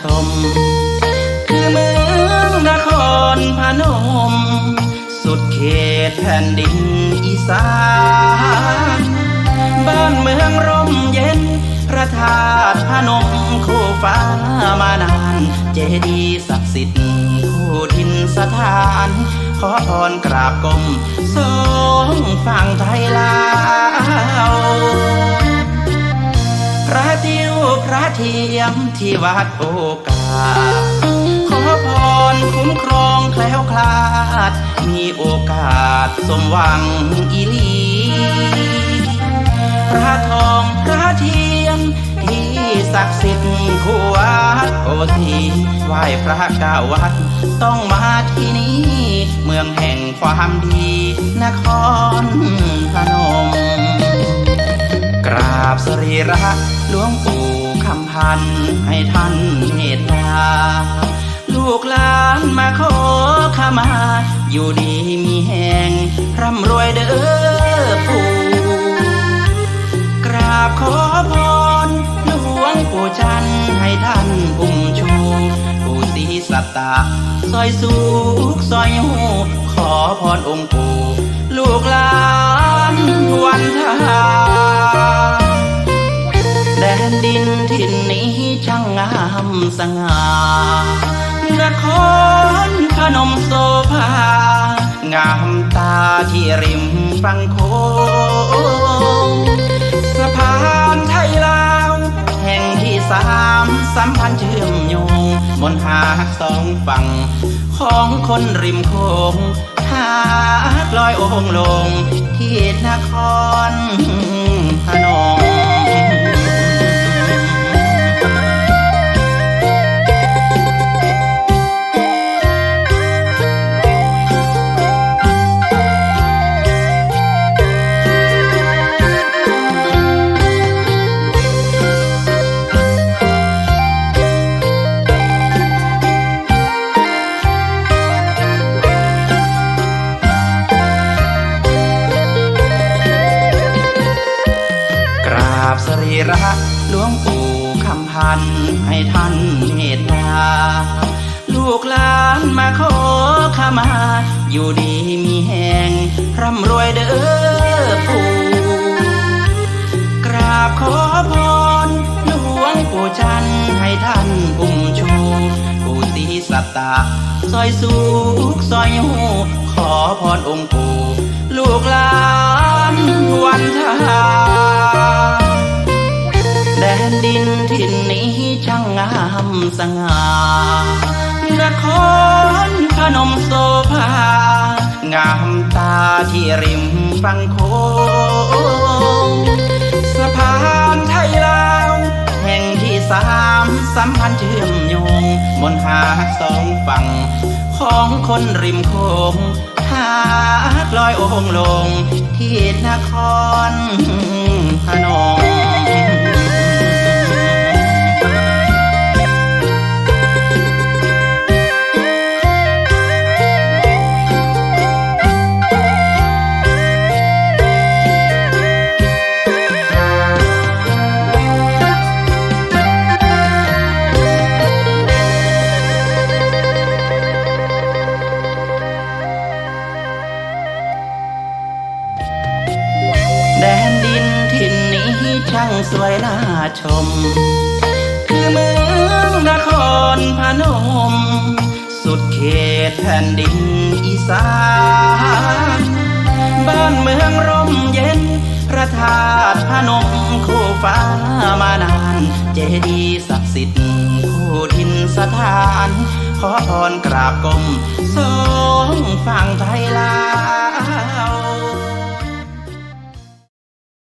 ชม คือเมืองนครพนม สุดเขตแผ่นดินอีสาน บ้านเมืองร่มเย็น พระธาตุพนมคู่ฟ้ามานาน เจดีย์ศักดิ์สิทธิ์คู่ทินสถาน ขอพรกราบกรมสองฝั่งไทยลาว พระติวพระเทียมที่วัดโอกาสขอพรคุ้มครองแคล้วคลาด มีโอกาสสมหวังอีลี พระทองพระเทียมที่ศักดิ์สิทธิ์คู่วัดโอทีไหว้พระเก้าวัด ต้องมาที่นี่เมืองแห่งความดีนคร รีระหลวงปู่คำพันให้ท่านเมตตาลูกหลานมาขอขมา อยู่ดีมีแหงร่ำรวยเด้อปู่กราบขอพรหลวงปู่จันให้ท่านอุ้มชูปู่ศรีสัตตาซอยสุขซอยหูขอพรองค์ปู่ลูกหลานวันทา นดินถิ่นนี้ช่างงามสง่านครพนมโซภางามตาที่ริมฝั่งโคงสะพานไทยลาวแห่งที่สามสัมพันธ์เชื่อมโยงบนหากสองฝั่ง ของคนริมโคงหากลอยองลง ที่นครพนม ระหลวงปู่คำพันให้ท่านเมตตาลูกหลานมาขอขมา อยู่ดีมีแหงร่ำรวยเด้อปู่กราบขอพรหลวงปู่จันให้ท่านอุ้มชูปู่ศรีสัตตาซอยสุขซอยหูขอพรองค์ปู่ลูกหลานวันทา นดินถิ่นนี้ช่างงามสง่านครพนมโซภางามตาที่ริมฝั่งโคงสะพานไทยลาวแห่งที่สามสัมพันธ์เชื่อมโยงบนหากสองฝั่งของคนริมโคงหากลอยองค์ลงที่นครพนมางสวยน่าชม คือเมืองนครพนม สุดเขตแผ่นดินอีสาน บ้านเมืองร่มเย็น พระธาตุพนมคู่ฟ้ามานาน เจดีย์ศักดิ์สิทธิ์คู่ทินสถาน ขอพรกราบกรมสองฝั่งไทยลา